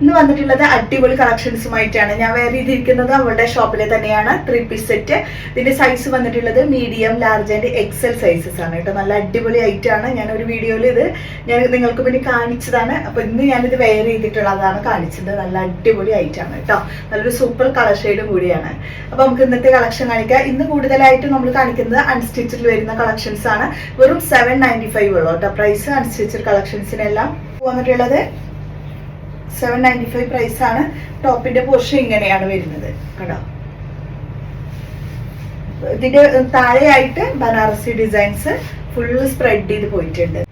ഇന്ന് വന്നിട്ടുള്ളത് അടിപൊളി കളക്ഷൻസുമായിട്ടാണ്. ഞാൻ വേറെ ചെയ്തിരിക്കുന്നത് അവളുടെ ഷോപ്പിലെ തന്നെയാണ്. ത്രീ പീസ് സെറ്റ് ഇതിന്റെ സൈസ് വന്നിട്ടുള്ളത് medium large and XL sizes ആണ് കേട്ടോ. നല്ല അടിപൊളി ഐറ്റം ആണ്. ഞാൻ ഒരു വീഡിയോയിൽ ഇത് ഞാൻ നിങ്ങൾക്ക് പിന്നെ കാണിച്ചതാണ്. അപ്പൊ ഇന്ന് ഞാനിത് വെയർ ചെയ്തിട്ടുള്ളതാണ് കാണിച്ചത്. നല്ല അടിപൊളി ഐറ്റം ആണ് കേട്ടോ. നല്ലൊരു സൂപ്പർ കളർ ഷെയ്ഡും കൂടിയാണ്. അപ്പൊ നമുക്ക് ഇന്നത്തെ കളക്ഷൻ കാണിക്കാം. ഇന്ന് കൂടുതലായിട്ട് നമ്മൾ കാണിക്കുന്നത് അൺസ്റ്റിച്ചിൽ വരുന്ന കളക്ഷൻസ് ആണ്. വെറും സെവൻ നയന്റി ഫൈവ് ഉള്ളൂ കേട്ടോ. പ്രൈസ് അൺസ്റ്റിച്ചഡ് കളക്ഷൻസിനെല്ലാം വന്നിട്ടുള്ളത് സെവൻ നയന്റി ഫൈവ് പ്രൈസ് ആണ് ടോപ്പിന്റെ പോർഷൻ ഇങ്ങനെയാണ് വരുന്നത് കേട്ടോ. ഇതിന്റെ താഴെയായിട്ട് ബനാറസി ഡിസൈൻസ് ഫുള്ള് സ്പ്രെഡ് ചെയ്ത് പോയിട്ടുണ്ട്.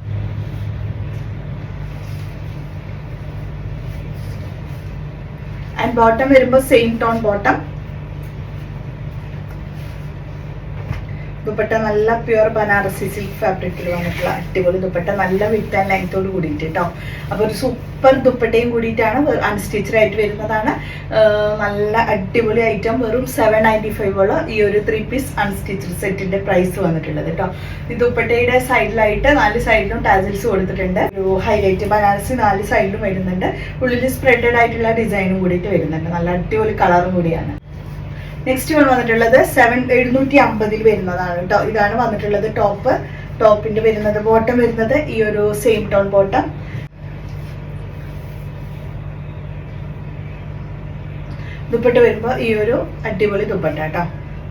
ആൻഡ് ബോട്ടം വരുമ്പോൾ സെയിം ടോൺ ബോട്ടം ദുപ്പട്ട നല്ല പ്യുവർ ബനാറസി സിൽക്ക് ഫാബ്രിക്കിൽ വന്നിട്ടുള്ള അടിപൊളി ദുപ്പട്ട നല്ല വിത്ത് ആൻഡ് ലെങ്ത്തോട് കൂടിയിട്ട് കേട്ടോ അപ്പോൾ ഒരു സൂപ്പർ ദുപ്പട്ടയും കൂടിയിട്ടാണ് അൺസ്റ്റിച്ചഡ് ആയിട്ട് വരുന്നതാണ്. നല്ല അടിപൊളി ഐറ്റം വെറും സെവൻ നയന്റി ഫൈവ് ഉള്ള ഈ ഒരു ത്രീ പീസ് അൺസ്റ്റിച്ചഡ് സെറ്റിന്റെ പ്രൈസ് വന്നിട്ടുള്ളത് കേട്ടോ ഈ ദുപ്പട്ടയുടെ സൈഡിലായിട്ട് നാല് സൈഡിലും ടാസിൽസ് കൊടുത്തിട്ടുണ്ട്. ഒരു ഹൈലൈറ്റ് ബനാറസി നാല് സൈഡിലും വരുന്നുണ്ട്. ഉള്ളിൽ സ്പ്രെഡഡ് ആയിട്ടുള്ള ഡിസൈനും കൂടിയിട്ട് വരുന്നുണ്ട്. നല്ല അടിപൊളി കളറും കൂടിയാണ്. നെക്സ്റ്റ് വൺ വന്നിട്ടുള്ളത് സെവൻ എഴുന്നൂറ്റി അമ്പതിൽ വരുന്നതാണ് കേട്ടോ. ഇതാണ് വന്നിട്ടുള്ളത് ടോപ്പ് ടോപ്പിന്റെ വരുന്നത് ബോട്ടം വരുന്നത് ഈ ഒരു സെയിം ടോൺ ബോട്ടം ദുപ്പട്ട വരുമ്പോൾ ഈ ഒരു അടിപൊളി ദുപ്പട്ട കേട്ടോ.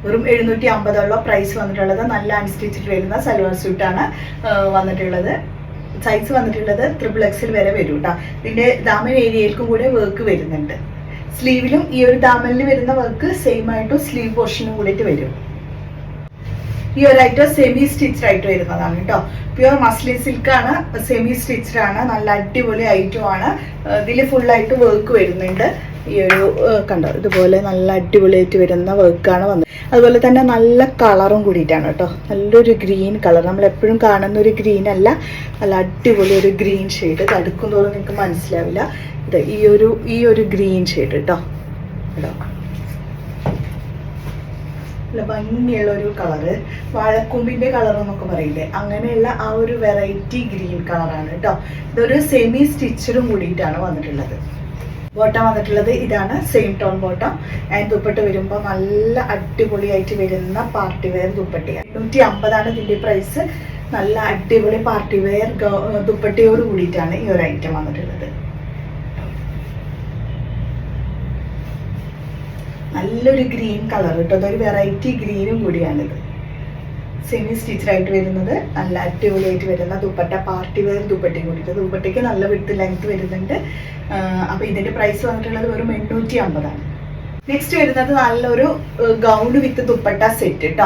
വെറും എഴുന്നൂറ്റി അമ്പതോളം പ്രൈസ് വന്നിട്ടുള്ളത്. നല്ല അൺസ്റ്റിച്ചിട്ട് വരുന്ന സൽവാർ സ്യൂട്ടാണ് വന്നിട്ടുള്ളത്. സൈസ് വന്നിട്ടുള്ളത് ട്രിപ്പിൾ എക്സിൽ വരെ വരും കേട്ടോ. ഇതിന്റെ ദാമൻ ഏരിയയിൽക്കും കൂടെ വർക്ക് വരുന്നുണ്ട്. സ്ലീവിലും ഈ ഒരു ദാമലിൽ വരുന്ന വർക്ക് സെയിം ആയിട്ട് സ്ലീവ് പോർഷനും കൂടിയിട്ട് വരും. ഈ ഒരു ഐറ്റം സെമി സ്റ്റിച്ച്ഡ് ആയിട്ട് വരുന്നതാണ് കേട്ടോ. പ്യുവർ മസ്ലിൻ സിൽക്ക് ആണ് സെമി സ്റ്റിച്ച്ഡ് ആണ് നല്ല അടിപൊളി ഐറ്റം ആണ്. ഇതിൽ ഫുൾ ആയിട്ട് വർക്ക് വരുന്നുണ്ട്. ഈ ഒരു കണ്ടോ ഇതുപോലെ നല്ല അടിപൊളിയായിട്ട് വരുന്ന വർക്കാണ് വന്നത്. അതുപോലെ തന്നെ നല്ല കളറും കൂടിയിട്ടാണ് കേട്ടോ. നല്ലൊരു ഗ്രീൻ കളർ നമ്മൾ എപ്പോഴും കാണുന്ന ഒരു ഗ്രീൻ അല്ല. നല്ല അടിപൊളി ഒരു ഗ്രീൻ ഷെയ്ഡ് തടുക്കും തോറും നിങ്ങൾക്ക് മനസ്സിലാവില്ല. ഈ ഒരു ഈ ഒരു ഗ്രീൻ ഷെയ്ഡ് കേട്ടോ കേട്ടോ ഭംഗിയുള്ള ഒരു കളറ് വാഴക്കൊമ്പിന്റെ കളർ എന്നൊക്കെ പറയില്ലേ? അങ്ങനെയുള്ള ആ ഒരു വെറൈറ്റി ഗ്രീൻ കളറാണ് കേട്ടോ ഇതൊരു സെമി സ്റ്റിച്ചറും കൂടിയിട്ടാണ് വന്നിട്ടുള്ളത്. ബോട്ടം വന്നിട്ടുള്ളത് ഇതാണ്. Same tone bottom and dupatta വരുമ്പോൾ നല്ല അടിപൊളിയായിട്ട് വരുന്ന പാർട്ടി വെയർ ദുപ്പട്ടയാണ്. എണ്ണൂറ്റി അമ്പതാണ് ഇതിന്റെ പ്രൈസ് നല്ല അടിപൊളി പാർട്ടി വെയർ ദുപ്പട്ടയോട് കൂടിയിട്ടാണ് ഈ ഒരു ഐറ്റം വന്നിട്ടുള്ളത്. നല്ലൊരു ഗ്രീൻ കളർ കേട്ടോ. അതൊരു വെറൈറ്റി ഗ്രീനും കൂടിയാണിത്. സെമി സ്റ്റിച്ചറായിട്ട് വരുന്നത്. നല്ല അടിപൊളിയായിട്ട് വരുന്ന ദുപ്പട്ട പാർട്ടി വെയർ ദുപ്പട്ടയും കൂടിയിട്ട് ദുപ്പട്ടയ്ക്ക് നല്ല വിട്ട് ലെങ്ത് വരുന്നുണ്ട്. അപ്പോൾ ഇതിന്റെ പ്രൈസ് വന്നിട്ടുള്ളത് വെറും എണ്ണൂറ്റി അമ്പതാണ്. നെക്സ്റ്റ് വരുന്നത് നല്ലൊരു ഗൗൺ വിത്ത് ദുപ്പട്ട സെറ്റ് കേട്ടോ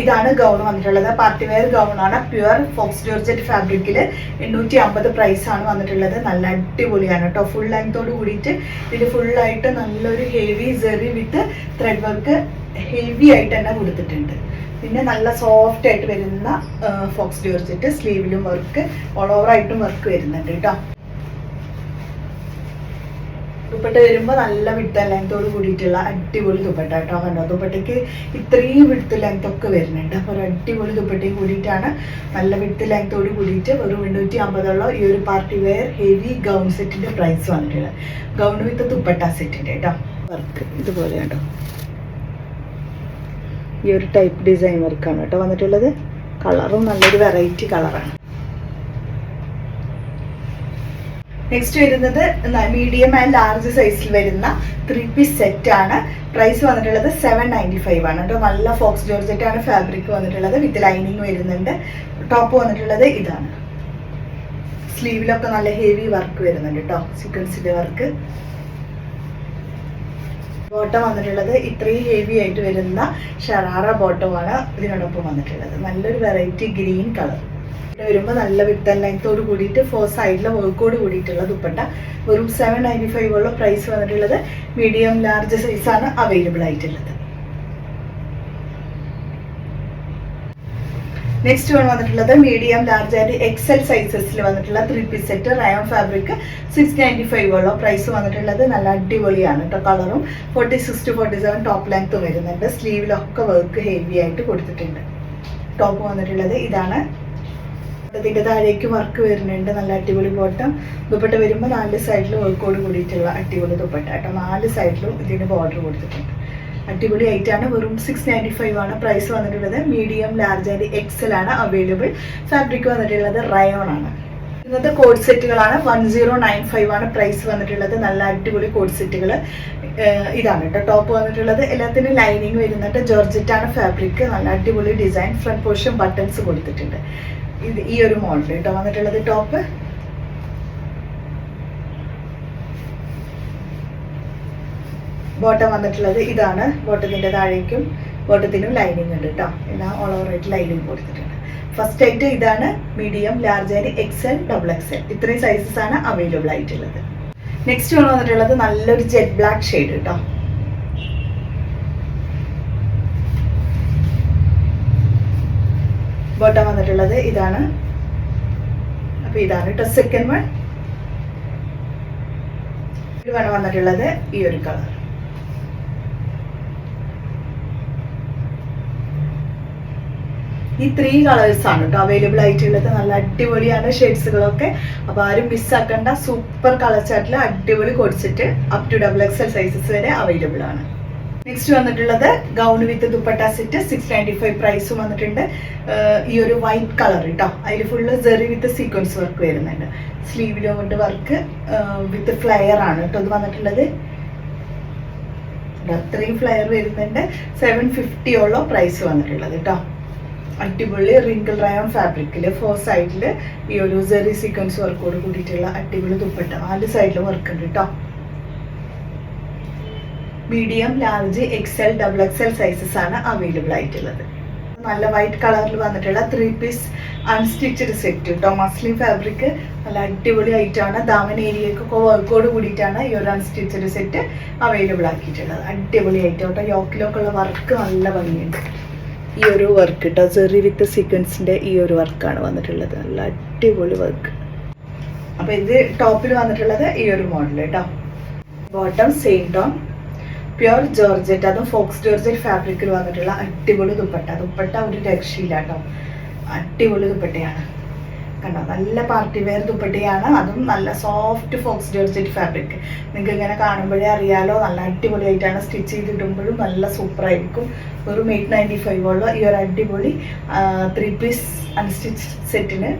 ഇതാണ് ഗൗൺ വന്നിട്ടുള്ളത്. പാർട്ടി വെയർ ഗൗൺ ആണ്. പ്യുവർ ഫോക്സ് ജോർജറ്റ് ഫാബ്രിക്കിൽ എണ്ണൂറ്റി അമ്പത് പ്രൈസ് ആണ് വന്നിട്ടുള്ളത്. നല്ല അടിപൊളിയാണ് കേട്ടോ ഫുൾ ലെങ്തോട് കൂടിയിട്ട് ഇതിൽ ഫുള്ളായിട്ട് നല്ലൊരു heavy zari with thread work heavy ആയിട്ട് തന്നെ കൊടുത്തിട്ടുണ്ട്. പിന്നെ നല്ല സോഫ്റ്റ് ആയിട്ട് വരുന്ന ഫോക്സ് ജോർജറ്റ് സ്ലീവിലും വർക്ക് ഓൾ ഓവർ ആയിട്ടും വർക്ക് വരുന്നുണ്ട് കേട്ടോ ദുപ്പട്ട വരുമ്പോൾ നല്ല വിട്ട് ലെങ്തോട് കൂടിയിട്ടുള്ള അടിപൊളി ദുപ്പട്ട കേട്ടോ കണ്ടോ? ദുപ്പട്ടയ്ക്ക് ഇത്രയും വിടുത്ത് ലെങ്ത് ഒക്കെ വരുന്നുണ്ട്. അപ്പോൾ ഒരു അടിപൊളി ദുപ്പട്ടയും കൂടിയിട്ടാണ് നല്ല വിട്ട് ലെങ്തോട് കൂടിയിട്ട് ഒരു എണ്ണൂറ്റി അമ്പതോളം ഈ ഒരു പാർട്ടി വെയർ ഹെവി ഗൗൺ സെറ്റിന്റെ പ്രൈസ് വന്നിട്ടുള്ളത്. ഗൗൺ വിത്ത് ദുപ്പട്ട സെറ്റിന്റെ കേട്ടോ. വർക്ക് ഇതുപോലെ കേട്ടോ ഈ ഒരു ടൈപ്പ് ഡിസൈൻ വർക്കാണ് കേട്ടോ വന്നിട്ടുള്ളത്. കളറും നല്ലൊരു വെറൈറ്റി കളറാണ് നെക്സ്റ്റ് വരുന്നത് മീഡിയം ആൻഡ് ലാർജ് സൈസിൽ വരുന്ന ത്രീ പീസ് സെറ്റ് ആണ്. പ്രൈസ് വന്നിട്ടുള്ളത് സെവൻ നയന്റി ഫൈവ് ആണ്. കേട്ടോ നല്ല ഫോക്സ് ജോർജറ്റ് ആണ് ഫാബ്രിക് വന്നിട്ടുള്ളത്. വിത്ത് ലൈനിങ് വരുന്നുണ്ട്. ടോപ്പ് വന്നിട്ടുള്ളത് ഇതാണ്. സ്ലീവിലൊക്കെ നല്ല ഹെവി വർക്ക് വരുന്നുണ്ട് കേട്ടോ സീക്വൻസിന്റെ വർക്ക് ബോട്ടം വന്നിട്ടുള്ളത് ഇത്രയും ഹെവി ആയിട്ട് വരുന്ന ഷറാറ ബോട്ടമാണ് ഇതിനോടൊപ്പം വന്നിട്ടുള്ളത്. നല്ലൊരു വെറൈറ്റി ഗ്രീൻ കളർ വരുമ്പോൾ നല്ല വിട്ടൻ ലെങ്ത്തോട് കൂടിയിട്ട് ഫോർ സൈഡിലെ വർക്കോട് കൂടിയിട്ടുള്ള ദുപ്പട്ട. വെറും സെവൻ നയന്റി ഫൈവ് ഉള്ള പ്രൈസ് വന്നിട്ടുള്ളത് മീഡിയം ലാർജ് സൈസാണ് അവൈലബിൾ ആയിട്ടുള്ളത്. നെക്സ്റ്റ് വൺ വന്നിട്ടുള്ളത് മീഡിയം ലാർജ് ആൻഡ് എക്സൽ സൈസസിൽ വന്നിട്ടുള്ള three piece set rayon fabric six ninety five ഉള്ള പ്രൈസ് വന്നിട്ടുള്ളത്. നല്ല അടിപൊളിയാണ് കേട്ടോ കളറും forty six to forty seven top length വരുന്നുണ്ട് സ്ലീവിലൊക്കെ വർക്ക് ഹെവി ആയിട്ട് കൊടുത്തിട്ടുണ്ട്. ടോപ്പ് വന്നിട്ടുള്ളത് ഇതാണ്. അതിന്റെ താഴേക്ക് വർക്ക് വരുന്നുണ്ട്. നല്ല അടിപൊളി ബോട്ടം ദുപ്പട്ട വരുമ്പോൾ നാല് സൈഡിൽ വർക്കോട് കൂടിയിട്ടുള്ള അടിപൊളി ദുപ്പട്ട കേട്ടോ. നാല് സൈഡിലും ഇതിന് ബോർഡർ കൊടുത്തിട്ടുണ്ട്. അടിപൊളി ആയിട്ടാണ് വെറും സിക്സ് നയന്റി ഫൈവ് ആണ് പ്രൈസ് വന്നിട്ടുള്ളത്. മീഡിയം ലാർജ് ആൻഡ് എക്സൽ ആണ് അവൈലബിൾ ഫാബ്രിക് വന്നിട്ടുള്ളത് റയോൺ ആണ്. ഇന്നത്തെ കോഡ് സെറ്റുകളാണ് വൺ സീറോ നയൻ ഫൈവ് ആണ് പ്രൈസ് വന്നിട്ടുള്ളത്. നല്ല അടിപൊളി കോഡ് സെറ്റുകൾ ഇതാണ് കേട്ടോ. ടോപ്പ് വന്നിട്ടുള്ളത്. എല്ലാത്തിനും ലൈനിങ് വരുന്നുണ്ട്. ജോർജറ്റ് ആണ് ഫാബ്രിക് നല്ല അടിപൊളി ഡിസൈൻ ഫ്രണ്ട് പോർഷൻ ബട്ടൺസ് കൊടുത്തിട്ടുണ്ട്. ഇത് ഈ ഒരു മോഡൽ കേട്ടോ വന്നിട്ടുള്ളത് ടോപ്പ് ബോട്ടം വന്നിട്ടുള്ളത് ഇതാണ്. ബോട്ടത്തിന്റെ താഴേക്കും ബോട്ടത്തിനും ലൈനിങ് ഉണ്ട് കേട്ടോ എന്നാ ഓൾ ഓവർ ആയിട്ട് ലൈനിങ് കൊടുത്തിട്ടുണ്ട്. ഫസ്റ്റ് ആയിട്ട് ഇതാണ് medium large and L double X L ഇത്രയും സൈസസ് ആണ് അവൈലബിൾ ആയിട്ടുള്ളത്. നെക്സ്റ്റ് വന്നിട്ടുള്ളത് നല്ലൊരു ജെറ്റ് ബ്ലാക്ക് ഷെയ്ഡ് കേട്ടോ ബോട്ടം വന്നിട്ടുള്ളത് ഇതാണ്. അപ്പൊ ഇതാണ് കേട്ടോ സെക്കൻഡ് വൺ ഇത് വേണം വന്നിട്ടുള്ളത് ഈ ഒരു കളർ ഈ ത്രീ കളേഴ്സ് ആണ് കേട്ടോ അവൈലബിൾ ആയിട്ടുള്ളത്. നല്ല അടിപൊളിയാണ് ഷെയ്ഡ്സുകളൊക്കെ അപ്പോൾ ആരും മിസ്സാക്കണ്ട സൂപ്പർ കളർ ചാർട്ടിൽ അടിപൊളി കൊടുത്തിട്ട് up to double XL sizes വരെ അവൈലബിൾ ആണ്. നെക്സ്റ്റ് വന്നിട്ടുള്ളത് gown with dupatta set six ninety five പ്രൈസും വന്നിട്ടുണ്ട്. ഈ ഒരു വൈറ്റ് കളർ കേട്ടോ അതിൽ full zari with sequence work വരുന്നുണ്ട്. സ്ലീവിലും കൊണ്ട് വർക്ക് വിത്ത് ഫ്ലെയർ ആണ് കേട്ടോ ഇത് വന്നിട്ടുള്ളത്. അത്രയും ഫ്ലെയർ വരുന്നുണ്ട്. സെവൻ ഫിഫ്റ്റിയോളം പ്രൈസ് വന്നിട്ടുള്ളത് കേട്ടോ അടിപൊളി റിങ്കിൾ റയോൺ ഫാബ്രിക്കിൽ ഫോർ സൈഡിൽ ഈ ഒരു ജെറി സീക്വൻസ് വർക്കോട് കൂടിയിട്ടുള്ള അടിപൊളി ദുപ്പട്ട. നാല് സൈഡിൽ വർക്ക് ഉണ്ട് കേട്ടോ medium large XL double XL sizes ആണ് അവൈലബിൾ ആയിട്ടുള്ളത്. നല്ല വൈറ്റ് കളറിൽ വന്നിട്ടുള്ള ത്രീ പീസ് അൺസ്റ്റിച്ചഡ് സെറ്റ് കേട്ടോ മസ്ലിം ഫാബ്രിക് നല്ല അടിപൊളി ആയിട്ടാണ് ദാമൻ ഏരിയക്കൊക്കെ വർക്കോട് കൂടിയിട്ടാണ് ഈ ഒരു അൺസ്റ്റിച്ചഡ് സെറ്റ് അവൈലബിൾ ആക്കിയിട്ടുള്ളത്. അടിപൊളി ആയിട്ട് കേട്ടോ. യോക്കിലൊക്കെ ഉള്ള വർക്ക് നല്ല ഭംഗിയുണ്ട്. ഈ ഒരു വർക്ക് കേട്ടോ ചെറി വിത്ത് സീക്വൻസിന്റെ ഈ ഒരു വർക്കാണ് വന്നിട്ടുള്ളത്. നല്ല അടിപൊളി വർക്ക് അപ്പോൾ ഇത് ടോപ്പിൽ വന്നിട്ടുള്ളത് ഈ ഒരു മോഡൽ കേട്ടോ bottom same tone pure georgette അതും ഫോക്സ് ജോർജറ്റ് ഫാബ്രിക്കിൽ വന്നിട്ടുള്ള അടിപൊളി ദുപ്പട്ട. ദുപ്പട്ട ഒരു രക്ഷയില്ല കേട്ടോ. അടിപൊളി ദുപ്പട്ടയാണ്. കണ്ടോ? നല്ല പാർട്ടി വെയർ ദുപ്പട്ടയാണ്. അതും നല്ല സോഫ്റ്റ് ഫോക്സ് ജോർജറ്റ് ഫാബ്രിക്. നിങ്ങൾക്ക് ഇങ്ങനെ കാണുമ്പോഴേ അറിയാലോ നല്ല അടിപൊളിയായിട്ടാണ് സ്റ്റിച്ച് ചെയ്തിടുമ്പോഴും നല്ല സൂപ്പറായിരിക്കും വെറും എയ്റ്റ് നയന്റി ഫൈവ് ഉള്ള ഈ ഒരു അടിപൊളി ത്രീ പീസ് അൺസ്റ്റിച്ച് സെറ്റിന്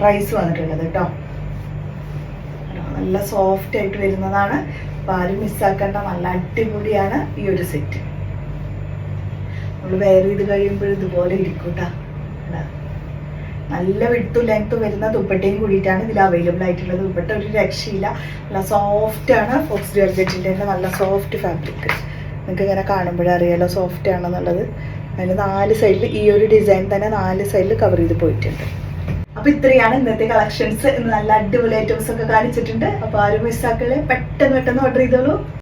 പ്രൈസ് വന്നിട്ടുള്ളത് കേട്ടോ. നല്ല സോഫ്റ്റ് ആയിട്ട് വരുന്നതാണ്. അപ്പോൾ ആരും മിസ്സാക്കേണ്ട നല്ല അടിപൊളിയാണ് ഈ ഒരു സെറ്റ് നമ്മൾ വെയർ ചെയ്ത് കഴിയുമ്പോൾ ഇതുപോലെ ഇരിക്കും കണ്ടോ? നല്ല വിട്ടു ലെങ്ത് വരുന്ന ദുപ്പട്ടയും കൂടിയിട്ടാണ് ഇതിൽ അവൈലബിൾ ആയിട്ടുള്ളത്. ദുപ്പട്ട ഒരു രക്ഷയില്ല. നല്ല സോഫ്റ്റ് ആണ് ഫോക്സ് ജോർജറ്റിന്റെ തന്നെ നല്ല സോഫ്റ്റ് ഫാബ്രിക് നിങ്ങൾക്ക് ഇങ്ങനെ കാണുമ്പോഴേ അറിയാലോ സോഫ്റ്റ് ആണെന്നുള്ളത്. അതിന് നാല് സൈഡിൽ ഈ ഒരു ഡിസൈൻ തന്നെ നാല് സൈഡിൽ കവർ ചെയ്ത് പോയിട്ടുണ്ട്. അപ്പൊ ഇത്രയാണ് ഇന്നത്തെ കളക്ഷൻസ് നല്ല അടിപൊളി ഐറ്റംസ് ഒക്കെ കാണിച്ചിട്ടുണ്ട്. അപ്പൊ ആരും മിസ്സാക്കളെ പെട്ടെന്ന് പെട്ടെന്ന് ഓർഡർ ചെയ്തോളൂ.